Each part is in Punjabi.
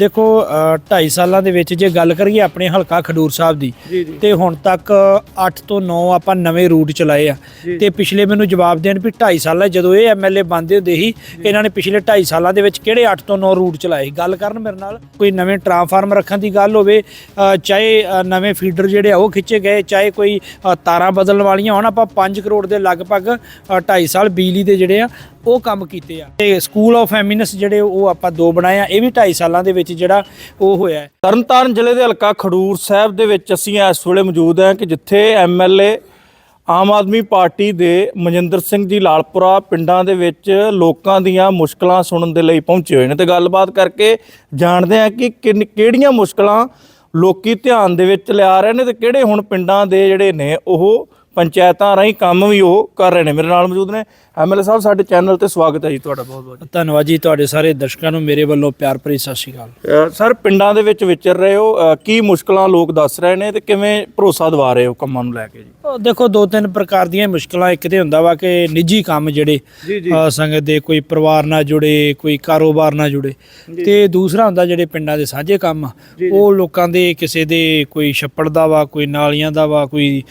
ਦੇਖੋ 2.5 ਸਾਲਾਂ ਦੇ ਵਿੱਚ ਜੇ ਗੱਲ ਕਰੀਏ ਆਪਣੇ ਹਲਕਾ ਖਡੂਰ ਸਾਹਿਬ ਦੀ ਤੇ ਹੁਣ ਤੱਕ 8 ਤੋਂ 9 ਆਪਾਂ ਨਵੇਂ ਰੂਟ ਚਲਾਏ ਆ। ਤੇ ਪਿਛਲੇ ਮੈਨੂੰ ਜਵਾਬ ਦੇਣ ਵੀ 2.5 ਸਾਲਾਂ ਜਦੋਂ ਇਹ ਐਮਐਲਏ ਬੰਦੇ ਹੁੰਦੇ ਸੀ ਇਹਨਾਂ ਨੇ ਪਿਛਲੇ 2.5 ਸਾਲਾਂ ਦੇ ਵਿੱਚ ਕਿਹੜੇ 8 ਤੋਂ 9 ਰੂਟ ਚਲਾਏ ਗੱਲ ਕਰਨ ਮੇਰੇ ਨਾਲ ਕੋਈ ਨਵੇਂ ਟਰਾਂਸਫਾਰਮ ਰੱਖਣ ਦੀ ਗੱਲ ਹੋਵੇ ਚਾਹੇ ਨਵੇਂ ਫੀਡਰ ਜਿਹੜੇ ਆ ਉਹ ਖਿੱਚੇ ਗਏ ਚਾਹੇ ਕੋਈ ਤਾਰਾਂ ਬਦਲਣ ਵਾਲੀਆਂ ਹੋਣ ਆਪਾਂ 5 ਕਰੋੜ ਦੇ ਲਗਭਗ 2.5 ਸਾਲ ਬਿਜਲੀ ਦੇ ਜਿਹੜੇ ਆ ਉਹ ਕੰਮ ਕੀਤੇ ਆ। ਤੇ ਸਕੂਲ ਆਫ ਐਮਿਨਸ ਜਿਹੜੇ ਉਹ ਆਪਾਂ ਦੋ ਬਣਾਏ ਆ, ਇਹ ਵੀ 2.5 ਸਾਲਾਂ ਦੇ ਵਿੱਚ ਜਿਹੜਾ ਉਹ ਹੋਇਆ ਹੈ। ਤਰਨਤਾਰਨ ਜ਼ਿਲ੍ਹੇ ਦੇ ਹਲਕਾ ਖਡੂਰ ਸਾਹਿਬ ਦੇ ਵਿੱਚ ਅਸੀਂ ਇਸ ਵੇਲੇ ਮੌਜੂਦ ਹਾਂ ਕਿ ਜਿੱਥੇ ਐਮਐਲਏ ਆਮ ਆਦਮੀ ਪਾਰਟੀ ਦੇ ਮਨਜਿੰਦਰ ਸਿੰਘ ਜੀ ਲਾਲਪੁਰਾ ਪਿੰਡਾਂ ਦੇ ਵਿੱਚ ਲੋਕਾਂ ਦੀਆਂ ਮੁਸ਼ਕਲਾਂ ਸੁਣਨ ਦੇ ਲਈ ਪਹੁੰਚੇ ਹੋਏ ਨੇ। ਤੇ ਗੱਲਬਾਤ ਕਰਕੇ ਜਾਣਦੇ ਹਾਂ ਕਿ ਕਿੰਨ- ਕਿਹੜੀਆਂ ਮੁਸ਼ਕਲਾਂ ਲੋਕੀ ਧਿਆਨ ਦੇ ਵਿੱਚ ਲਿਆ ਰਹੇ ਨੇ ਤੇ ਕਿਹੜੇ ਹੁਣ ਪਿੰਡਾਂ ਦੇ ਜਿਹੜੇ ਨੇ ਉਹ ਪੰਚਾਇਤਾਂ ਰਾਹੀਂ ਕੰਮ ਵੀ ਉਹ ਕਰ ਰਹੇ ਨੇ। ਮੇਰੇ ਨਾਲ ਮੌਜੂਦ ਨੇ ਐਮਐਲਏ ਸਾਹਿਬ ਸਾਡੇ ਚੈਨਲ ਤੇ ਸਵਾਗਤ ਹੈ ਜੀ ਤੁਹਾਡਾ ਬਹੁਤ ਬਹੁਤ। ਧੰਨਵਾਦ ਜੀ ਤੁਹਾਡੇ ਸਾਰੇ ਦਰਸ਼ਕਾਂ ਨੂੰ ਮੇਰੇ ਵੱਲੋਂ ਪਿਆਰ ਭਰੀ ਸਤਿ ਸ਼੍ਰੀ ਅਕਾਲ। ਸਰ ਪਿੰਡਾਂ ਦੇ ਵਿੱਚ ਵਿਚਰ ਰਹੇ ਹੋ ਅ, ਕੀ ਮੁਸ਼ਕਲਾਂ ਲੋਕ ਦੱਸ ਰਹੇ ਨੇ ਤੇ ਕਿਵੇਂ ਭਰੋਸਾ ਦਿਵਾ ਰਹੇ ਹੋ ਕੰਮਾਂ ਨੂੰ ਲੈ ਕੇ ਜੀ? ਉਹ ਦੇਖੋ ਦੋ ਤਿੰਨ ਪ੍ਰਕਾਰ ਦੀਆਂ ਮੁਸ਼ਕਲਾਂ ਇੱਕ ਤੇ ਹੁੰਦਾ ਵਾ ਕਿ ਨਿੱਜੀ ਕੰਮ ਜਿਹੜੇ ਜੀ ਅ, ਸੰਗਤ ਦੇ ਕੋਈ ਪਰਿਵਾਰ ਨਾਲ ਜੁੜੇ ਕੋਈ ਕਾਰੋਬਾਰ ਨਾਲ ਜੁੜੇ ਤੇ ਦੂਸਰਾ ਹੁੰਦਾ ਜਿਹੜੇ ਪਿੰਡਾਂ ਦੇ ਸਾਂਝੇ ਕੰਮ ਆ, ਉਹ ਲੋਕਾਂ ਦੇ ਕਿਸੇ ਦੇ ਕੋਈ ਛੱਪੜ ਦਾ ਵਾ ਕੋਈ ਨਾਲੀਆਂ ਦਾ ਵਾ ਕੋਈ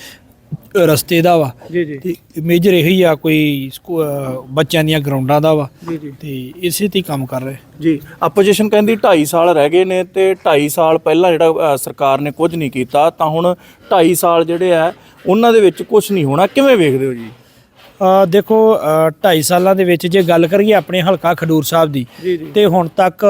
ਰਸਤੇ ਦਾ ਵਾ। ਜੀ ਜੀ। ਤੇ ਮੇਜਰ ਇਹੀ ਆ ਕੋਈ ਸਕੂ- ਬੱਚਿਆਂ ਦੀਆਂ ਗਰਾਊਂਡਾਂ ਦਾ ਵਾ। ਜੀ ਜੀ। ਤੇ ਇਸੇ ਤੇ ਹੀ ਕੰਮ ਕਰ ਰਹੇ। ਜੀ ਆਪੋਜੀਸ਼ਨ ਕਹਿੰਦੀ 2.5 ਸਾਲ ਰਹਿ ਗਏ ਨੇ ਤੇ 2.5 ਸਾਲ ਪਹਿਲਾਂ ਜਿਹੜਾ ਅ, ਸਰਕਾਰ ਨੇ ਕੁਝ ਨਹੀਂ ਕੀਤਾ ਤਾਂ ਹੁਣ 2.5 ਸਾਲ ਜਿਹੜੇ ਆ ਉਹਨਾਂ ਦੇ ਵਿੱਚ ਕੁਝ ਨਹੀਂ ਹੋਣਾ। ਕਿਵੇਂ ਵੇਖਦੇ ਹੋ ਜੀ? ਦੇਖੋ 2.5 ਸਾਲਾਂ ਦੇ ਵਿੱਚ ਜੇ ਗੱਲ ਕਰੀਏ ਆਪਣੇ ਹਲਕਾ ਖਡੂਰ ਸਾਹਿਬ ਦੀ ਤੇ ਹੁਣ ਤੱਕ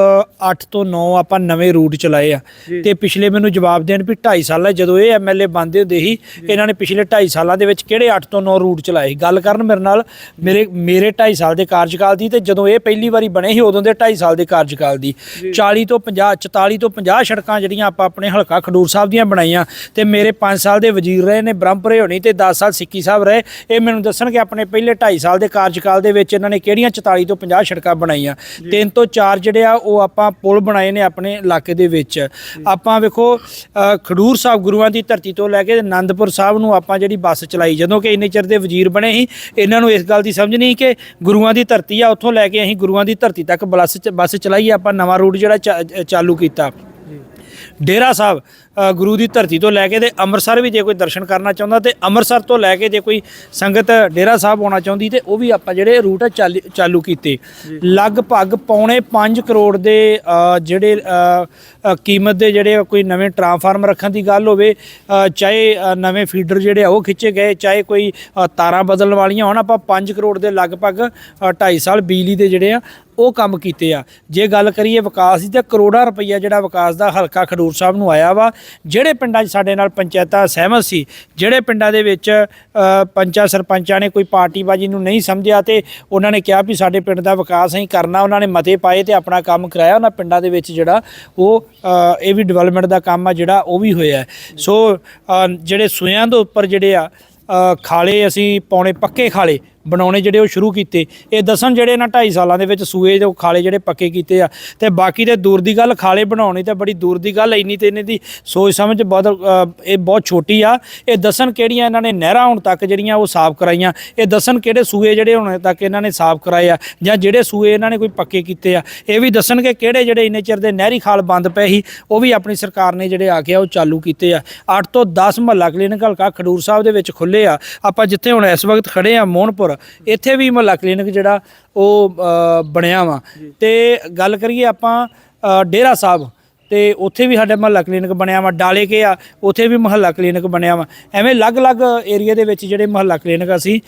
8 ਤੋਂ 9 ਆਪਾਂ ਨਵੇਂ ਰੂਟ ਚਲਾਏ ਆ। ਤੇ ਪਿਛਲੇ ਮੈਨੂੰ ਜਵਾਬ ਦੇਣ ਵੀ 2.5 ਸਾਲਾਂ ਜਦੋਂ ਇਹ ਐਮਐਲਏ ਬੰਦੇ ਹੁੰਦੇ ਸੀ ਇਹਨਾਂ ਨੇ ਪਿਛਲੇ 2.5 ਸਾਲਾਂ ਦੇ ਵਿੱਚ ਕਿਹੜੇ 8 ਤੋਂ 9 ਰੂਟ ਚਲਾਏ ਗੱਲ ਕਰਨ ਮੇਰੇ ਨਾਲ ਮੇਰੇ ਮੇਰੇ 2.5 ਸਾਲ ਦੇ ਕਾਰਜਕਾਲ ਦੀ ਤੇ ਜਦੋਂ ਇਹ ਪਹਿਲੀ ਵਾਰੀ ਬਣੇ ਸੀ ਉਦੋਂ ਦੇ 2.5 ਸਾਲ ਦੇ ਕਾਰਜਕਾਲ ਦੀ। 40 ਤੋਂ 50 44 ਤੋਂ 50 ਸੜਕਾਂ ਜਿਹੜੀਆਂ ਆਪਾਂ ਆਪਣੇ ਹਲਕਾ ਖਡੂਰ ਸਾਹਿਬ ਦੀਆਂ ਬਣਾਈਆਂ ਤੇ ਮੇਰੇ 5 ਸਾਲ ਦੇ ਵਜ਼ੀਰ ਰਹੇ ਨੇ ਬ੍ਰਹਮਪੁਰੇ ਹੋਣੀ ਤੇ 10 ਸਾਲ ਸਿੱਕੀ ਸਾਹਿਬ ਰਹੇ ਇਹ ਮੈਨੂੰ ਦੱਸਣਗੇ ਆਪਣੇ ਪਹਿਲੇ 2.5 ਸਾਲ ਦੇ ਕਾਰਜਕਾਲ ਦੇ ਵਿੱਚ ਇਹਨਾਂ ਨੇ ਕਿਹੜੀਆਂ 44 ਤੋਂ 50 ਸੜਕਾਂ ਬਣਾਈਆਂ? ਤਿੰਨ ਤੋਂ ਚਾਰ ਜਿਹੜੇ ਆ ਉਹ ਆਪਾਂ ਪੁਲ ਬਣਾਏ ਨੇ ਆਪਣੇ ਇਲਾਕੇ ਦੇ ਵਿੱਚ। ਆਪਾਂ ਵੇਖੋ ਖਡੂਰ ਸਾਹਿਬ ਗੁਰੂਆਂ ਦੀ ਧਰਤੀ ਤੋਂ ਲੈ ਕੇ ਆਨੰਦਪੁਰ ਸਾਹਿਬ ਨੂੰ ਆਪਾਂ ਜਿਹੜੀ ਬੱਸ ਚਲਾਈ ਜਦੋਂ ਕਿ ਇੰਨੇ ਚਿਰ ਦੇ ਵਜ਼ੀਰ ਬਣੇ ਸੀ ਇਹਨਾਂ ਨੂੰ ਇਸ ਗੱਲ ਦੀ ਸਮਝ ਨਹੀਂ ਕਿ ਗੁਰੂਆਂ ਦੀ ਧਰਤੀ ਆ ਉੱਥੋਂ ਲੈ ਕੇ ਅਸੀਂ ਗੁਰੂਆਂ ਦੀ ਧਰਤੀ ਤੱਕ ਬੱਸ ਬੱਸ ਚਲਾਈ ਆਪਾਂ ਨਵਾਂ ਰੂਟ ਜਿਹੜਾ ਚਾਲੂ ਕੀਤਾ। ਡੇਰਾ ਸਾਹਿਬ ਗੁਰੂ ਦੀ ਧਰਤੀ ਤੋਂ ਲੈ ਕੇ ਤੇ ਅੰਮ੍ਰਿਤਸਰ ਵੀ ਜੇ ਕੋਈ ਦਰਸ਼ਨ ਕਰਨਾ ਚਾਹੁੰਦਾ ਤੇ ਅੰਮ੍ਰਿਤਸਰ ਤੋਂ ਲੈ ਕੇ ਜੇ ਕੋਈ ਸੰਗਤ ਡੇਰਾ ਸਾਹਿਬ ਆਉਣਾ ਚਾਹੁੰਦੀ ਤੇ ਉਹ ਵੀ ਆਪਾਂ ਜਿਹੜੇ ਰੂਟ ਚਾਲੀ- ਕੀਤੇ। ਲਗਭਗ ਪੌਣੇ 5 ਕਰੋੜ ਦੇ ਜਿਹੜੇ ਕੀਮਤ ਦੇ ਜਿਹੜੇ ਕੋਈ ਨਵੇਂ ਟਰਾਂਸਫਾਰਮ ਰੱਖਣ ਦੀ ਗੱਲ ਹੋਵੇ ਚਾਹੇ ਨਵੇਂ ਫੀਡਰ ਜਿਹੜੇ ਆ ਉਹ ਖਿੱਚੇ ਗਏ ਚਾਹੇ ਕੋਈ ਤਾਰਾਂ ਬਦਲਣ ਵਾਲੀਆਂ ਹੋਣ ਆਪਾਂ 5 ਕਰੋੜ ਦੇ ਲਗਭਗ 2.5 ਸਾਲ ਬਿਜਲੀ ਦੇ ਜਿਹੜੇ ਆ ਉਹ ਕੰਮ ਕੀਤੇ ਆ। ਜੇ ਗੱਲ ਕਰੀਏ ਵਿਕਾਸ ਦੀ ਤਾਂ ਕਰੋੜਾਂ ਰੁਪਈਆ ਜਿਹੜਾ ਵਿਕਾਸ ਦਾ ਹਲਕਾ ਖਡੂਰ ਸਾਹਿਬ ਨੂੰ ਆਇਆ ਵਾ। ਜਿਹੜੇ ਪਿੰਡਾਂ 'ਚ ਸਾਡੇ ਨਾਲ ਪੰਚਾਇਤਾਂ ਸਹਿਮਤ ਸੀ ਜਿਹੜੇ ਪਿੰਡਾਂ ਦੇ ਵਿੱਚ ਅ, ਪੰਚਾਂ ਸਰਪੰਚਾਂ ਨੇ ਕੋਈ ਪਾਰਟੀਬਾਜੀ ਨੂੰ ਨਹੀਂ ਸਮਝਿਆ ਤੇ ਉਹਨਾਂ ਨੇ ਕਿਹਾ ਵੀ ਸਾਡੇ ਪਿੰਡ ਦਾ ਵਿਕਾਸ ਅਸੀਂ ਕਰਨਾ ਉਹਨਾਂ ਨੇ ਮਤੇ ਪਾਏ ਤੇ ਆਪਣਾ ਕੰਮ ਕਰਾਇਆ। ਉਹਨਾਂ ਪਿੰਡਾਂ ਦੇ ਵਿੱਚ ਜਿਹੜਾ ਉਹ ਇਹ ਵੀ ਡਿਵੈਲਪਮੈਂਟ ਦਾ ਕੰਮ ਆ ਜਿਹੜਾ ਉਹ ਵੀ ਹੋਇਆ। ਸੋ ਜਿਹੜੇ ਸੂਆਂ ਦੇ ਉੱਪਰ ਜਿਹੜੇ ਆ ਖਾਲੇ ਅਸੀਂ ਪੌਣੇ ਪੱਕੇ ਖਾਲੇ ਬਣਾਉਣੇ ਜਿਹੜੇ ਉਹ ਸ਼ੁਰੂ ਕੀਤੇ। ਇਹ ਦਸਨ ਜਿਹੜੇ ਇਹਨਾਂ 2.5 ਸਾਲਾਂ ਦੇ ਵਿੱਚ ਸੂਏ ਦੇ ਖਾਲੇ ਜਿਹੜੇ ਪੱਕੇ ਕੀਤੇ ਆ। ਤੇ ਬਾਕੀ ਤੇ ਦੂਰ ਦੀ ਗੱਲ ਖਾਲੇ ਬਣਾਉਣੀ ਤਾਂ ਬੜੀ ਦੂਰ ਦੀ ਗੱਲ, ਇੰਨੀ ਤੇ ਇਹਨਾਂ ਦੀ ਸੋਚ ਸਮਝ ਬਹੁਤ ਇਹ ਬਹੁਤ ਛੋਟੀ ਆ। ਇਹ ਦਸਨ ਕਿਹੜੀਆਂ ਇਹਨਾਂ ਨੇ ਨਹਿਰਾਂ ਹੁਣ ਤੱਕ ਜਿਹੜੀਆਂ ਉਹ ਸਾਫ਼ ਕਰਾਈਆਂ। ਇਹ ਦਸਨ ਕਿਹੜੇ ਸੂਏ ਜਿਹੜੇ ਹੁਣ ਤੱਕ ਇਹਨਾਂ ਨੇ ਸਾਫ਼ ਕਰਾਏ ਆ ਜਾਂ ਜਿਹੜੇ ਸੂਏ ਇਹਨਾਂ ਨੇ ਕੋਈ ਪੱਕੇ ਕੀਤੇ ਆ। ਇਹ ਵੀ ਦੱਸਣਗੇ ਕਿਹੜੇ ਜਿਹੜੇ ਇੰਨੇ ਚਿਰ ਦੇ ਨਹਿਰੀ ਖਾਲ ਬੰਦ ਪਏ ਸੀ, ਉਹ ਵੀ ਆਪਣੀ ਸਰਕਾਰ ਨੇ ਜਿਹੜੇ ਆ ਕੇ ਆ ਉਹ ਚਾਲੂ ਕੀਤੇ ਆ। 8 ਤੋਂ 10 ਮਹੱਲਾ ਕਲੀਨਿਕ ਹਲਕਾ ਖਡੂਰ ਸਾਹਿਬ ਦੇ ਵਿੱਚ ਖੁੱਲੇ ਆ। ਆਪਾਂ ਜਿੱਥੇ ਹੁਣ ਇਸ ਵਕਤ ਖੜੇ ਆ ਮੋਹਨਪੁਰ ਇੱਥੇ ਵੀ ਮਹੱਲਾ ਕਲੀਨਿਕ ਜਿਹੜਾ ਉਹ ਬਣਿਆ ਵਾ। ਤੇ ਗੱਲ ਕਰੀਏ ਆਪਾਂ ਡੇਰਾ ਸਾਹਿਬ ਤੇ ਉੱਥੇ ਵੀ ਸਾਡੇ ਮਹੱਲਾ ਕਲੀਨਿਕ ਬਣਿਆ ਵਾ ਡਾਲੇ ਕੇ ਆ ਉੱਥੇ ਵੀ ਮਹੱਲਾ ਕਲੀਨਿਕ ਬਣਿਆ ਵਾ। ਐਵੇਂ ਅਲੱਗ-ਅਲੱਗ ਏਰੀਆ ਦੇ ਵਿੱਚ ਜਿਹੜੇ ਮਹੱਲਾ ਕਲੀਨਿਕ ਅਸੀਂ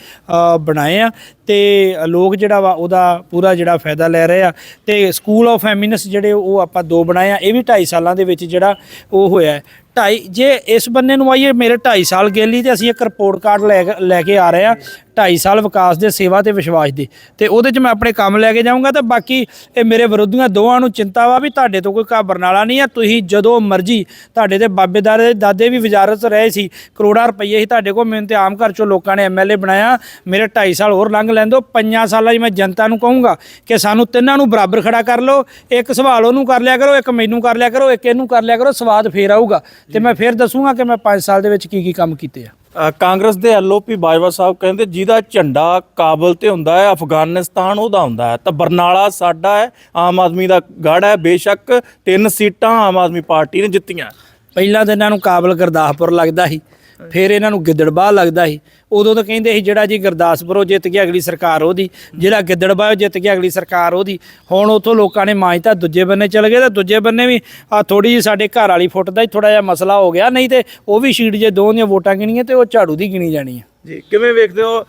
ਬਣਾਏ ਆ ਤੇ ਲੋਕ ਜਿਹੜਾ ਵਾ ਉਹਦਾ ਪੂਰਾ ਜਿਹੜਾ ਫਾਇਦਾ ਲੈ ਰਹੇ ਆ। ਤੇ ਸਕੂਲ ਆਫ ਐਮਿਨਸ ਜਿਹੜੇ ਉਹ ਆਪਾਂ ਦੋ ਬਣਾਏ ਆ ਇਹ ਵੀ 2.5 ਸਾਲਾਂ ਦੇ ਵਿੱਚ ਜਿਹੜਾ ਉਹ ਹੋਇਆ। ਢਾਈ, ਜੇ ਇਸ ਬੰਨੇ ਨੂੰ ਆਈਏ, ਮੇਰੇ 2.5 ਸਾਲ ਗੇਲੀ ਤੇ ਅਸੀਂ ਇੱਕ ਰਿਪੋਰਟ ਕਾਰਡ ਲੈ ਲੈ ਕੇ ਆ ਰਹੇ ਆ 2.5 ਸਾਲ ਵਿਕਾਸ ਦੇ ਸੇਵਾ ਤੇ ਵਿਸ਼ਵਾਸ ਦੀ। ਤੇ ਉਹਦੇ 'ਚ ਮੈਂ ਆਪਣੇ ਕੰਮ ਲੈ ਕੇ ਜਾਊਂਗਾ ਤੇ ਬਾਕੀ ਇਹ ਮੇਰੇ ਵਿਰੋਧੀਆਂ ਦੋਵਾਂ ਨੂੰ ਚਿੰਤਾ ਵਾ ਵੀ ਤੁਹਾਡੇ ਤੋਂ ਕੋਈ ਘਾਬਰਨਾਲਾ ਨਹੀਂ ਆ, ਤੁਸੀਂ ਜਦੋਂ ਮਰਜ਼ੀ ਤੁਹਾਡੇ ਦੇ ਬਾਬੇਦਾਰ ਦੇ ਦਾਦੇ ਵੀ ਵਜ਼ਾਰਤ ਰਹੇ ਸੀ, ਕਰੋੜਾਂ ਰੁਪਏ ਸੀ ਤੁਹਾਡੇ ਕੋਲ ਮੈਨੂੰ ਤੇ ਆਮ ਘਰ ਚੋਂ ਲੋਕਾਂ ਨੇ ਐਮਐਲਏ ਬਣਾਇਆ, ਮੇਰੇ 2.5 ਸਾਲ ਹੋਰ ਲੰਘ ਲੈਂਦੋ, ਪੰਜਾਂ ਸਾਲਾਂ 'ਚ ਮੈਂ ਜਨਤਾ ਨੂੰ ਕਹੂੰਗਾ ਕਿ ਸਾਨੂੰ ਤਿੰਨਾਂ ਨੂੰ ਬਰਾਬਰ ਖੜਾ ਕਰ ਲਓ, ਇੱਕ ਸਵਾਲ ਉਹਨੂੰ ਕਰ ਲਿਆ ਕਰੋ, ਇੱਕ ਮੈਨੂੰ ਕਰ ਲਿਆ ਕਰੋ, ਇੱਕ ਇਹਨੂੰ ਕਰ ਲਿਆ ਕਰੋ, ਸਵਾਦ ਫੇਰ ਆਊਗਾ। ਤੇ ਮੈਂ ਫੇਰ ਦੱਸੂਗਾ ਕਿ ਮੈਂ 5 ਸਾਲ ਦੇ ਵਿੱਚ ਕੀ ਕੀ ਕੰਮ ਕੀਤੇ ਆ। ਕਾਂਗਰਸ ਦੇ ਐਲਓਪੀ ਬਾਜਵਾ ਸਾਹਿਬ ਕਹਿੰਦੇ ਜਿਹਦਾ ਝੰਡਾ ਕਾਬਲ ਤੇ ਹੁੰਦਾ ਹੈ ਅਫਗਾਨਿਸਤਾਨ ਉਹਦਾ ਹੁੰਦਾ ਹੈ। ਤਾਂ ਬਰਨਾਲਾ ਸਾਡਾ ਹੈ ਆਮ ਆਦਮੀ ਦਾ ਗੜ ਹੈ ਬੇਸ਼ੱਕ ਤਿੰਨ ਸੀਟਾਂ ਆਮ ਆਦਮੀ ਪਾਰਟੀ ਨੇ ਜਿੱਤੀਆਂ। ਪਹਿਲਾਂ ਤਾਂ ਇਹਨਾਂ ਨੂੰ ਕਾਬਲ ਗੁਰਦਾਸਪੁਰ ਲੱਗਦਾ ਸੀ। ਫਿਰ ਇਹਨਾਂ ਨੂੰ ਗਿੱਦੜਬਾਹ ਲੱਗਦਾ ਸੀ। ਉਦੋਂ ਤਾਂ ਕਹਿੰਦੇ ਸੀ, ਜਿਹੜਾ ਜੀ ਗੁਰਦਾਸਪੁਰੋਂ ਜਿੱਤ ਗਿਆ, ਅਗਲੀ ਸਰਕਾਰ ਉਹਦੀ। ਜਿਹੜਾ ਗਿੱਦੜਬਾਹ ਜਿੱਤ ਗਿਆ, ਅਗਲੀ ਸਰਕਾਰ ਉਹਦੀ। ਹੁਣ ਉਥੋਂ ਲੋਕਾਂ ਨੇ ਮਾਂਜਤਾ ਦੂਜੇ ਬੰਨੇ ਚਲੇ ਗਏ ਤਾਂ ਦੂਜੇ ਬੰਨੇ ਵੀ ਆ ਥੋੜੀ ਜਿਹੀ ਸਾਡੇ ਘਰ ਵਾਲੀ ਫੁੱਟ ਦਾ ਹੀ ਥੋੜਾ ਜਿਹਾ ਮਸਲਾ ਹੋ ਗਿਆ, ਨਹੀਂ ਤੇ ਉਹ ਵੀ ਸ਼ੀਟ ਜੇ ਦੋ ਦੀਆਂ ਵੋਟਾਂ ਗਿਣੀਆਂ ਤੇ ਉਹ ਝਾੜੂ ਦੀ ਗਿਣੀ ਜਾਣੀ ਹੈ ਜੀ ਕਿਵੇਂ ਵੇਖਦੇ ਹੋ?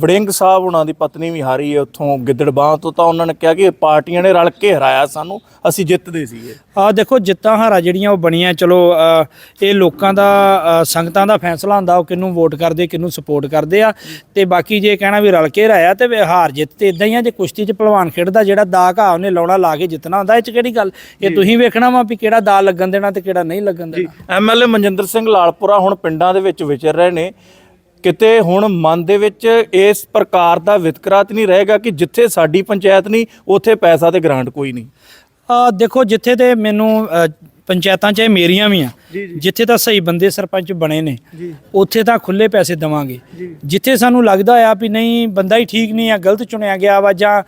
ਵੜਿੰਗ ਸਾਹਿਬ ਉਹਨਾਂ ਦੀ ਪਤਨੀ ਵੀ ਹਾਰੀ ਹੈ ਉੱਥੋਂ ਗਿੱਦੜਬਾਹ ਤੋਂ ਤਾਂ ਉਹਨਾਂ ਨੇ ਕਿਹਾ ਕਿ ਪਾਰਟੀਆਂ ਨੇ ਰਲ ਕੇ ਹਰਾਇਆ ਸਾਨੂੰ ਅਸੀਂ ਜਿੱਤਦੇ ਸੀਗੇ। ਆ ਦੇਖੋ ਜਿੱਤਾਂ ਹਾਰਾਂ ਜਿਹੜੀਆਂ ਉਹ ਬਣੀਆਂ ਚਲੋ ਇਹ ਲੋਕਾਂ ਦਾ ਸੰਗਤਾਂ ਦਾ ਫੈਸਲਾ ਹੁੰਦਾ ਉਹ ਕਿਹਨੂੰ ਵੋਟ ਕਰਦੇ ਕਿਹਨੂੰ ਸਪੋਰਟ ਕਰਦੇ ਆ ਤੇ ਬਾਕੀ ਜੇ ਕਹਿਣਾ ਵੀ ਰਲ ਕੇ ਰਾਇਆ ਤੇ ਹਾਰ ਜਿੱਤ ਤੇ ਇਦਾਂ ਹੀ ਆ ਜੇ ਕੁਸ਼ਤੀ 'ਚ ਪਹਿਲਵਾਨ ਖੇਡਦਾ ਜਿਹੜਾ ਦਾ ਘਾਹ ਉਹਨੇ ਲਾਉਣਾ ਲਾ ਕੇ ਜਿੱਤਣਾ ਹੁੰਦਾ ਇਹ 'ਚ ਕਿਹੜੀ ਗੱਲ? ਇਹ ਤੁਸੀਂ ਵੇਖਣਾ ਵਾ ਵੀ ਕਿਹੜਾ ਦਾ ਲੱਗਣ ਦੇਣਾ ਤੇ ਕਿਹੜਾ ਨਹੀਂ ਲੱਗਣ ਦੇਣਾ। ਐਮਐਲਏ ਮਨਜਿੰਦਰ ਸਿੰਘ ਲਾਲਪੁਰਾ ਹੁਣ ਪਿੰਡਾਂ ਦੇ ਵਿੱਚ ਵਿਚਰ ਰਹੇ ਨੇ। ਕਿਤੇ ਹੁਣ ਮਨ ਦੇ ਵਿੱਚ ਇਸ ਪ੍ਰਕਾਰ ਦਾ ਵਿਤਕਰਾ ਤਾਂ ਨਹੀਂ ਰਹੇਗਾ ਕਿ ਜਿੱਥੇ ਸਾਡੀ ਪੰਚਾਇਤ ਨਹੀਂ, ਉੱਥੇ ਪੈਸਾ ਤੇ ਗ੍ਰਾਂਟ ਕੋਈ ਨਹੀਂ। ਆ ਦੇਖੋ, ਜਿੱਥੇ ਤੇ ਮੈਨੂੰ ਪੰਚਾਇਤਾਂ ਚਾਹੇ ਮੇਰੀਆਂ ਵੀ ਆ ਜਿੱਥੇ ਤਾਂ ਸਹੀ ਬੰਦੇ ਸਰਪੰਚ ਬਣੇ ਨੇ ਉੱਥੇ ਤਾਂ ਖੁੱਲੇ ਪੈਸੇ ਦਵਾਂਗੇ। ਜਿੱਥੇ ਸਾਨੂੰ ਲੱਗਦਾ ਆ ਵੀ ਨਹੀਂ ਬੰਦਾ ਹੀ ਠੀਕ ਨਹੀਂ ਆ ਗਲਤ ਚੁਣਿਆ ਗਿਆ ਵਾ ਜਾਂ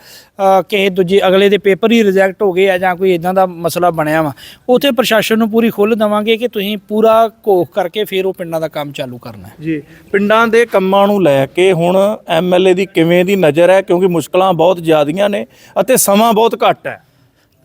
ਕਿਸੇ ਦੂਜੇ ਅਗਲੇ ਦੇ ਪੇਪਰ ਹੀ ਰਿਜੈਕਟ ਹੋ ਗਏ ਆ ਜਾਂ ਕੋਈ ਇਦਾਂ ਦਾ ਮਸਲਾ ਬਣਿਆ ਵਾ ਉੱਥੇ ਪ੍ਰਸ਼ਾਸਨ ਨੂੰ ਪੂਰੀ ਖੁੱਲ੍ਹ ਦਵਾਂਗੇ ਕਿ ਤੁਸੀਂ ਪੂਰਾ ਘੋਖ ਕਰਕੇ ਫਿਰ ਉਹ ਪਿੰਡਾਂ ਦਾ ਕੰਮ ਚਾਲੂ ਕਰਨਾ ਜੀ ਪਿੰਡਾਂ ਦੇ ਕੰਮਾਂ ਨੂੰ ਲੈ ਕੇ ਹੁਣ ਐਮਐਲਏ ਦੀ ਕਿਵੇਂ ਦੀ ਨਜ਼ਰ ਹੈ ਕਿਉਂਕਿ ਮੁਸ਼ਕਲਾਂ ਬਹੁਤ ਜ਼ਿਆਦੀਆਂ ਨੇ ਅਤੇ ਸਮਾਂ ਬਹੁਤ ਘੱਟ ਹੈ।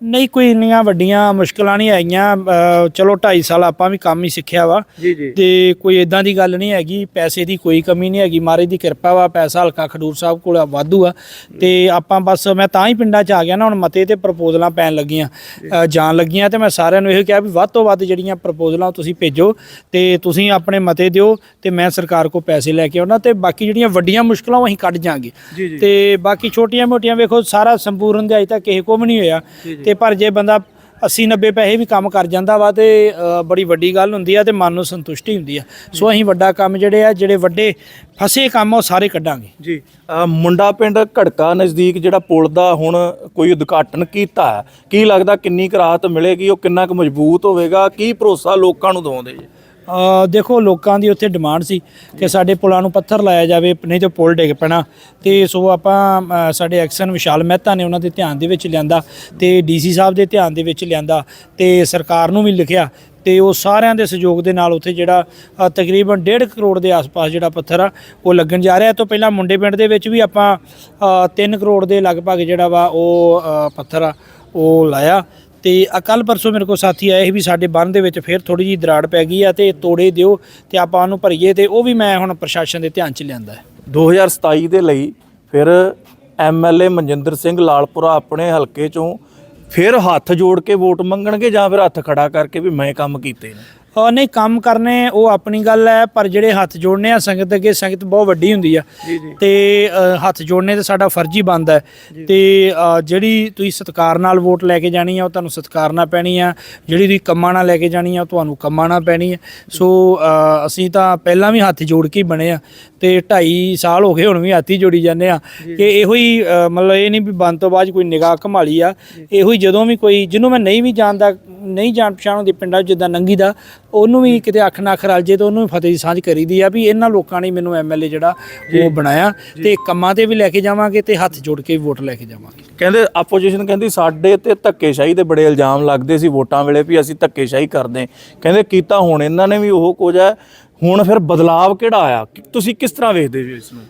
ਨਹੀਂ ਕੋਈ ਇੰਨੀਆਂ ਵੱਡੀਆਂ ਮੁਸ਼ਕਲਾਂ ਨਹੀਂ ਆਈਆਂ। ਅ, ਚਲੋ 2.5 ਸਾਲ ਆਪਾਂ ਵੀ ਕੰਮ ਹੀ ਸਿੱਖਿਆ ਵਾ। ਜੀ ਜੀ। ਤੇ ਕੋਈ ਇਦਾਂ ਦੀ ਗੱਲ ਨਹੀਂ ਹੈਗੀ ਪੈਸੇ ਦੀ ਕੋਈ ਕਮੀ ਨਹੀਂ ਹੈਗੀ। ਮਹਾਰਾਜ ਦੀ ਕਿਰਪਾ ਵਾ ਪੈਸਾ ਹਲਕਾ ਖਡੂਰ ਸਾਹਿਬ ਕੋਲ ਵਾਧੂ ਆ। ਤੇ ਆਪਾਂ ਬਸ ਮੈਂ ਤਾਂ ਹੀ ਪਿੰਡਾਂ 'ਚ ਆ ਗਿਆ ਨਾ ਹੁਣ ਮਤੇ ਤੇ ਪ੍ਰਪੋਜ਼ਲਾਂ ਪੈਣ ਲੱਗੀਆਂ ਅ, ਜਾਣ ਲੱਗੀਆਂ। ਤੇ ਮੈਂ ਸਾਰਿਆਂ ਨੂੰ ਇਹੋ ਕਿਹਾ ਵੀ ਵੱਧ ਤੋਂ ਵੱਧ ਜਿਹੜੀਆਂ ਪ੍ਰਪੋਜ਼ਲਾਂ ਤੁਸੀਂ ਭੇਜੋ ਤੇ ਤੁਸੀਂ ਆਪਣੇ ਮਤੇ ਦਿਓ ਤੇ ਮੈਂ ਸਰਕਾਰ ਕੋ ਪੈਸੇ ਲੈ ਕੇ ਆਉਣਾ ਤੇ ਬਾਕੀ ਜਿਹੜੀਆਂ ਵੱਡੀਆਂ ਮੁਸ਼ਕਲਾਂ ਉਹ ਅਸੀਂ ਕੱਢ ਜਾਾਂਗੇ। ਜੀ, ਜੀ। ਤੇ ਬਾਕੀ ਛੋਟੀਆਂ ਮੋਟੀਆਂ ਵੇਖੋ ਸਾਰਾ ਸੰਪੂਰਨ ਦੇ ਅਜੇ ਤੱਕ ਕਿਸੇ ਕੋ ਵੀ ਨਹੀਂ ਹੋਇਆ। ਤੇ ਪਰ ਜੇ ਬੰਦਾ 80 90 ਪੈਸੇ ਵੀ ਕੰਮ ਕਰ ਜਾਂਦਾ ਵਾ ਤੇ ਬੜੀ ਵੱਡੀ ਗੱਲ ਹੁੰਦੀ ਆ ਤੇ ਮਨ ਨੂੰ ਸੰਤੁਸ਼ਟੀ ਹੁੰਦੀ ਆ। ਸੋ ਅਸੀਂ ਵੱਡਾ ਕੰਮ ਜਿਹੜੇ ਆ ਜਿਹੜੇ ਵੱਡੇ ਫਸੇ ਕੰਮ ਉਹ ਸਾਰੇ ਕੱਢਾਂਗੇ। ਜੀ ਮੁੰਡਾ ਪਿੰਡ ਘੜਕਾ ਨਜ਼ਦੀਕ ਜਿਹੜਾ ਪੁਲ ਦਾ ਹੁਣ ਕੋਈ ਉਦਘਾਟਨ ਕੀਤਾ ਕੀ ਲੱਗਦਾ ਕਿੰਨੀ ਕੁ ਰਾਹਤ ਮਿਲੇਗੀ ਉਹ ਕਿੰਨਾ ਕੁ ਮਜ਼ਬੂਤ ਹੋਵੇਗਾ ਕੀ ਭਰੋਸਾ ਲੋਕਾਂ ਨੂੰ ਦਵਾਉਂਦੇ ਜੀ? ਦੇਖੋ ਲੋਕਾਂ ਦੀ ਉੱਥੇ ਡਿਮਾਂਡ ਸੀ ਕਿ ਸਾਡੇ ਪੁਲਾਂ ਨੂੰ ਪੱਥਰ ਲਾਇਆ ਜਾਵੇ ਨਹੀਂ ਤੇ ਪੁਲ ਡਿੱਗ ਪੈਣਾ। ਤੇ ਸੋ ਆਪਾਂ ਅ, ਸਾਡੇ ਐਕਸ਼ਨ ਵਿਸ਼ਾਲ ਮਹਿਤਾ ਨੇ ਉਹਨਾਂ ਦੇ ਧਿਆਨ ਦੇ ਵਿੱਚ ਲਿਆਂਦਾ ਤੇ ਡੀਸੀ ਸਾਹਿਬ ਦੇ ਧਿਆਨ ਦੇ ਵਿੱਚ ਲਿਆਂਦਾ ਤੇ ਸਰਕਾਰ ਨੂੰ ਵੀ ਲਿਖਿਆ ਤੇ ਉਹ ਸਾਰਿਆਂ ਦੇ ਸਹਿਯੋਗ ਦੇ ਨਾਲ ਉੱਥੇ ਜਿਹੜਾ ਤਕਰੀਬਨ 1.5 ਕਰੋੜ ਦੇ ਆਸ-ਪਾਸ ਜਿਹੜਾ ਪੱਥਰ ਆ ਉਹ ਲੱਗਣ ਜਾ ਰਿਹਾ। ਇਹ ਤੋਂ ਪਹਿਲਾਂ ਮੁੰਡੇ ਪਿੰਡ ਦੇ ਵਿੱਚ ਵੀ ਆਪਾਂ 3 ਕਰੋੜ ਦੇ ਲਗਭਗ ਜਿਹੜਾ ਵਾ ਉਹ ਪੱਥਰ ਆ ਉਹ ਲਾਇਆ। ਤੇ ਕੱਲ ਪਰਸੋਂ ਮੇਰੇ ਕੋਲ ਸਾਥੀ ਆਏ ਸੀ ਵੀ ਸਾਡੇ ਬੰਨ ਦੇ ਵਿੱਚ ਫਿਰ ਥੋੜੀ ਜਿਹੀ ਦਰਾੜ ਪੈ ਗਈ ਆ ਤੇ ਤੋੜੇ ਦਿਓ ਤੇ ਆਪਾਂ ਉਹਨੂੰ ਭਰੀਏ ਤੇ ਉਹ ਵੀ ਮੈਂ ਹੁਣ ਪ੍ਰਸ਼ਾਸਨ ਦੇ ਧਿਆਨ ਚ ਲਿਆਂਦਾ ਹੈ। 2027 ਦੇ ਲਈ ਫਿਰ ਐਮਐਲਏ ਮਨਜਿੰਦਰ ਸਿੰਘ ਲਾਲਪੁਰਾ ਆਪਣੇ ਹਲਕੇ ਚੋਂ ਫਿਰ ਹੱਥ ਜੋੜ ਕੇ ਵੋਟ ਮੰਗਣਗੇ ਜਾਂ ਫਿਰ ਹੱਥ ਖੜਾ ਕਰਕੇ ਵੀ ਮੈਂ ਕੰਮ ਕੀਤੇ ਨੇ? ਨਹੀਂ ਕੰਮ ਕਰਨੇ ਉਹ ਆਪਣੀ ਗੱਲ ਹੈ ਪਰ ਜਿਹੜੇ ਹੱਥ ਜੋੜਨੇ ਆ ਸੰਗਤ ਅੱਗੇ ਸੰਗਤ ਬਹੁਤ ਵੱਡੀ ਹੁੰਦੀ ਆ। ਤੇ ਹੱਥ ਜੋੜਨੇ ਤੇ ਸਾਡਾ ਫਰਜ਼ ਹੀ ਬਣਦਾ ਹੈ। ਤੇ ਜਿਹੜੀ ਤੁਸੀਂ ਸਤਕਾਰ ਨਾਲ ਵੋਟ ਲੈ ਕੇ ਜਾਣੀ ਆ ਉਹ ਤੁਹਾਨੂੰ ਸਤਿਕਾਰਨਾ ਪੈਣੀ ਆ। ਜਿਹੜੀ ਤੁਸੀਂ ਕੰਮਾਂ ਨਾਲ ਲੈ ਕੇ ਜਾਣੀ ਆ ਉਹ ਤੁਹਾਨੂੰ ਕੰਮਾਂ ਨਾਲ ਪੈਣੀ ਹੈ ਸੋ ਅਸੀਂ ਤਾਂ ਪਹਿਲਾਂ ਵੀ ਹੱਥ ਜੋੜ ਕੇ ਹੀ ਬਣੇ ਆ। ਤੇ 2.5 ਸਾਲ ਹੋ ਗਏ ਹੁਣ ਵੀ ਹੱਥ ਜੋੜੀ ਜਾਂਦੇ ਆ ਕਿ ਇਹੋ ਹੀ ਅ, ਮਤਲਬ ਇਹ ਨਹੀਂ ਵੀ ਬੰਦ ਤੋਂ ਬਾਅਦ ਕੋਈ ਨਿਗਾਹ ਘਮਾਲੀ ਆ। ਇਹੋ ਹੀ ਜਦੋਂ ਵੀ ਕੋਈ ਜਿਹਨੂੰ ਮੈਂ ਨਹੀਂ ਵੀ ਜਾਣਦਾ ਨਹੀਂ ਜਾਣ ਪਛਾਣ ਹੁੰਦੀ ਪਿੰਡਾਂ 'ਚ ਜਿੱਦਾਂ ਨੰਗੀ ਦਾ ਉਹਨੂੰ ਵੀ ਕਿਤੇ ਅੱਖ ਨਾ ਅੱਖ ਰਲ ਜੇ ਤਾਂ ਉਹਨੂੰ ਵੀ ਫਤਿਹ ਦੀ ਸਾਂਝ ਕਰੀਦੀ ਆ ਵੀ ਇਹਨਾਂ ਲੋਕਾਂ ਨੇ ਮੈਨੂੰ ਐਮਐਲਏ ਜਿਹੜਾ ਉਹ ਬਣਾਇਆ ਤੇ ਕੰਮਾਂ ਤੇ ਵੀ ਲੈ ਕੇ ਜਾਵਾਂਗੇ ਤੇ ਹੱਥ ਜੋੜ ਕੇ ਵੀ ਵੋਟ ਲੈ ਕੇ ਜਾਵਾਂਗੇ। ਕਹਿੰਦੇ ਆਪੋਜੀਸ਼ਨ ਕਹਿੰਦੀ ਸਾਡੇ ਤੇ ਧੱਕੇਸ਼ਾਹੀ ਦੇ ਬੜੇ ਇਲਜ਼ਾਮ ਲੱਗਦੇ ਸੀ ਵੋਟਾਂ ਵੇਲੇ ਵੀ ਅਸੀਂ ਧੱਕੇਸ਼ਾਹੀ ਕਰਦੇ। ਕਹਿੰਦੇ ਕੀਤਾ ਹੁਣ ਇਹਨਾਂ ਨੇ ਵੀ ਉਹ ਕੁਝ ਹੈ ਹੁਣ ਫਿਰ ਬਦਲਾਵ ਕਿਹੜਾ ਆਇਆ? ਤੁਸੀਂ ਕਿਸ ਤਰ੍ਹਾਂ ਵੇਖਦੇ ਹੋ ਇਸ ਨੂੰ?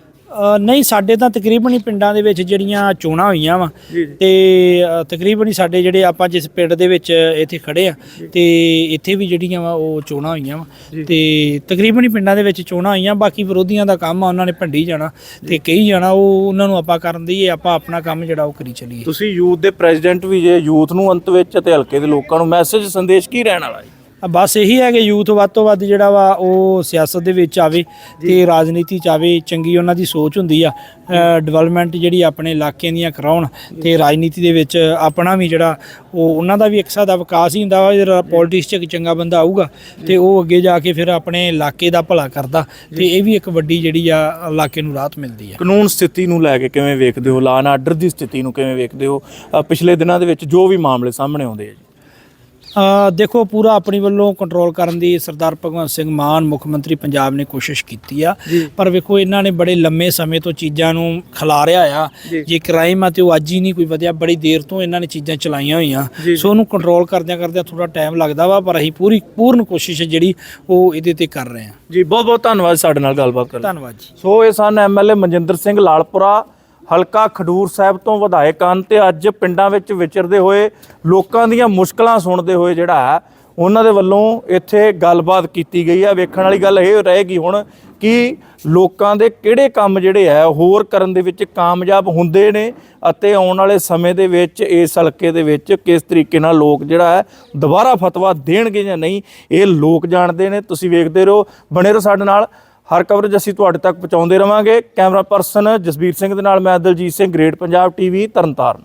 ਨਹੀਂ ਸਾਡੇ ਤਾਂ ਤਕਰੀਬਨ ਹੀ ਪਿੰਡਾਂ ਦੇ ਵਿੱਚ ਜਿਹੜੀਆਂ ਚੋਣਾਂ ਹੋਈਆਂ ਵਾ ਤੇ ਤਕਰੀਬਨ ਹੀ ਸਾਡੇ ਜਿਹੜੇ ਆਪਾਂ ਜਿਸ ਪਿੰਡ ਦੇ ਵਿੱਚ ਇੱਥੇ ਖੜੇ ਆ ਤੇ ਇੱਥੇ ਵੀ ਜਿਹੜੀਆਂ ਵਾ ਉਹ ਚੋਣਾਂ ਹੋਈਆਂ ਵਾ ਤੇ ਤਕਰੀਬਨ ਹੀ ਪਿੰਡਾਂ ਦੇ ਵਿੱਚ ਚੋਣਾਂ ਹੋਈਆਂ ਬਾਕੀ ਵਿਰੋਧੀਆਂ ਦਾ ਕੰਮ ਆ ਉਹਨਾਂ ਨੇ ਭੰਡੀ ਜਾਣਾ ਤੇ ਕਹੀ ਜਾਣਾ ਉਹ ਉਹਨਾਂ ਨੂੰ ਆਪਾਂ ਕਰਨ ਦਈਏ ਆਪਾਂ ਆਪਣਾ ਕੰਮ ਜਿਹੜਾ ਉਹ ਕਰੀ ਚੱਲੀਏ। ਤੁਸੀਂ ਯੂਥ ਦੇ ਪ੍ਰੈਜ਼ੀਡੈਂਟ ਵੀ ਜੇ ਯੂਥ ਨੂੰ ਅੰਤ ਵਿੱਚ ਅਤੇ ਹਲਕੇ ਦੇ ਲੋਕਾਂ ਨੂੰ ਮੈਸੇਜ ਸੰਦੇਸ਼ ਕੀ ਰਹਿਣ ਵਾਲਾ ਹੈ ਬਸ ਇਹੀ ਹੈ ਕਿ ਯੂਥ ਵੱਧ ਤੋਂ ਵੱਧ ਜਿਹੜਾ ਵਾ ਉਹ ਸਿਆਸਤ ਦੇ ਵਿੱਚ ਆਵੇ ਤੇ ਰਾਜਨੀਤੀ ਚ ਆਵੇ ਚੰਗੀ ਉਹਨਾਂ ਦੀ ਸੋਚ ਹੁੰਦੀ ਆ। ਡਿਵੈਲਪਮੈਂਟ ਜਿਹੜੀ ਆਪਣੇ ਇਲਾਕੇ ਦੀਆਂ ਕਰਾਉਣ ਤੇ ਰਾਜਨੀਤੀ ਦੇ ਵਿੱਚ ਆਪਣਾ ਵੀ ਜਿਹੜਾ ਉਹ ਉਹਨਾਂ ਦਾ ਵੀ ਇੱਕ ਹਿਸਾਬ ਦਾ ਵਿਕਾਸ ਹੀ ਹੁੰਦਾ ਵਾ ਜਿਹੜਾ ਪੋਲਿਟਿਕਸ ਚ ਇੱਕ ਚੰਗਾ ਬੰਦਾ ਆਊਗਾ ਤੇ ਉਹ ਅੱਗੇ ਜਾ ਕੇ ਫਿਰ ਆਪਣੇ ਇਲਾਕੇ ਦਾ ਭਲਾ ਕਰਦਾ ਤੇ ਇਹ ਵੀ ਇੱਕ ਵੱਡੀ ਜਿਹੜੀ ਆ ਇਲਾਕੇ ਨੂੰ ਰਾਹਤ ਮਿਲਦੀ ਆ। ਕਾਨੂੰਨ ਸਥਿਤੀ ਨੂੰ ਲੈ ਕੇ ਕਿਵੇਂ ਵੇਖਦੇ ਹੋ? ਲਾਅ ਐਂਡ ਆਰਡਰ ਦੀ ਸਥਿਤੀ ਨੂੰ ਕਿਵੇਂ ਵੇਖਦੇ ਹੋ? ਪਿਛਲੇ ਦਿਨਾਂ ਦੇ ਵਿੱਚ ਜੋ ਵੀ ਮਾਮਲੇ ਸਾਹਮਣੇ ਆਉਂਦੇ ਆ ਦੇਖੋ ਪੂਰਾ ਆਪਣੀ ਵੱਲੋਂ ਕੰਟਰੋਲ ਕਰਨ ਦੀ ਸਰਦਾਰ ਭਗਵੰਤ ਸਿੰਘ ਮਾਨ ਮੁੱਖ ਮੰਤਰੀ ਪੰਜਾਬ ਨੇ ਕੋਸ਼ਿਸ਼ ਕੀਤੀ ਆ। ਪਰ ਵੇਖੋ ਇਹਨਾਂ ਨੇ ਬੜੇ ਲੰਮੇ ਸਮੇਂ ਤੋਂ ਚੀਜ਼ਾਂ ਨੂੰ ਖਿਲਾਰਿਆ ਆ। ਜੇ। ਕ੍ਰਾਈਮ ਆ ਤੇ ਉਹ ਅੱਜ ਹੀ ਨਹੀਂ ਕੋਈ ਵਧਿਆ ਬੜੀ ਦੇਰ ਤੋਂ ਇਹਨਾਂ ਨੇ ਚੀਜ਼ਾਂ ਚਲਾਈਆਂ ਹੋਈਆਂ। ਸੋ ਉਹਨੂੰ ਕੰਟਰੋਲ ਕਰਦਿਆਂ ਕਰਦਿਆਂ ਥੋੜਾ ਟਾਈਮ ਲੱਗਦਾ ਵਾ ਪਰ ਅਸੀਂ ਪੂਰੀ ਪੂਰਨ ਕੋਸ਼ਿਸ਼ ਹੈ ਜਿਹੜੀ ਉਹ ਇਹਦੇ ਤੇ ਕਰ ਰਹੇ ਹਾਂ। ਜੀ ਬਹੁਤ ਬਹੁਤ ਧੰਨਵਾਦ ਸਾਡੇ ਨਾਲ ਗੱਲਬਾਤ ਕਰਨ ਲਈ। ਧੰਨਵਾਦ ਜੀ। ਸੋ ਇਹ ਸਨ ਐਮਐਲਏ ਮਨਜਿੰਦਰ ਸਿੰਘ ਲਾਲਪੁਰਾ ਹਲਕਾ ਖਡੂਰ ਸਾਹਿਬ ਤੋਂ ਵਿਧਾਇਕ ਹਨ ਤੇ ਅੱਜ ਪਿੰਡਾਂ ਵਿੱਚ ਵਿਚਰਦੇ ਹੋਏ ਲੋਕਾਂ ਦੀਆਂ ਮੁਸ਼ਕਲਾਂ ਸੁਣਦੇ ਹੋਏ ਜਿਹੜਾ ਹੈ, ਉਹਨਾਂ ਦੇ ਵੱਲੋਂ ਇੱਥੇ ਗੱਲਬਾਤ ਕੀਤੀ ਗਈ ਹੈ। ਵੇਖਣ ਵਾਲੀ ਗੱਲ ਇਹ ਰਹੇਗੀ ਹੁਣ ਕਿ ਲੋਕਾਂ ਦੇ ਕਿਹੜੇ ਕੰਮ ਜਿਹੜੇ ਹੈ, ਹੋਰ ਕਰਨ ਦੇ ਵਿੱਚ ਕਾਮਯਾਬ ਹੁੰਦੇ ਨੇ ਅਤੇ ਆਉਣ ਵਾਲੇ ਸਮੇਂ ਦੇ ਵਿੱਚ, ਇਸ ਹਲਕੇ ਦੇ ਵਿੱਚ ਕਿਸ ਤਰੀਕੇ ਨਾਲ ਲੋਕ ਜਿਹੜਾ ਹੈ, ਦੁਬਾਰਾ ਫਤਵਾ ਦੇਣਗੇ ਜਾਂ ਨਹੀਂ, ਇਹ ਲੋਕ ਜਾਣਦੇ ਨੇ। ਤੁਸੀਂ ਵੇਖਦੇ ਰਹੋ। ਬਣੇ ਰਹੋ ਸਾਡੇ ਨਾਲ ਹਰ ਕਵਰੇਜ ਅਸੀਂ ਤੁਹਾਡੇ ਤੱਕ ਪਹੁੰਚਾਉਂਦੇ ਰਵਾਂਗੇ। ਕੈਮਰਾ ਪਰਸਨ ਜਸਬੀਰ ਸਿੰਘ ਦੇ ਨਾਲ ਮੈਂ ਦਲਜੀਤ ਸਿੰਘ ਗ੍ਰੇਟ ਪੰਜਾਬ ਟੀਵੀ ਤਰਨਤਾਰਨ।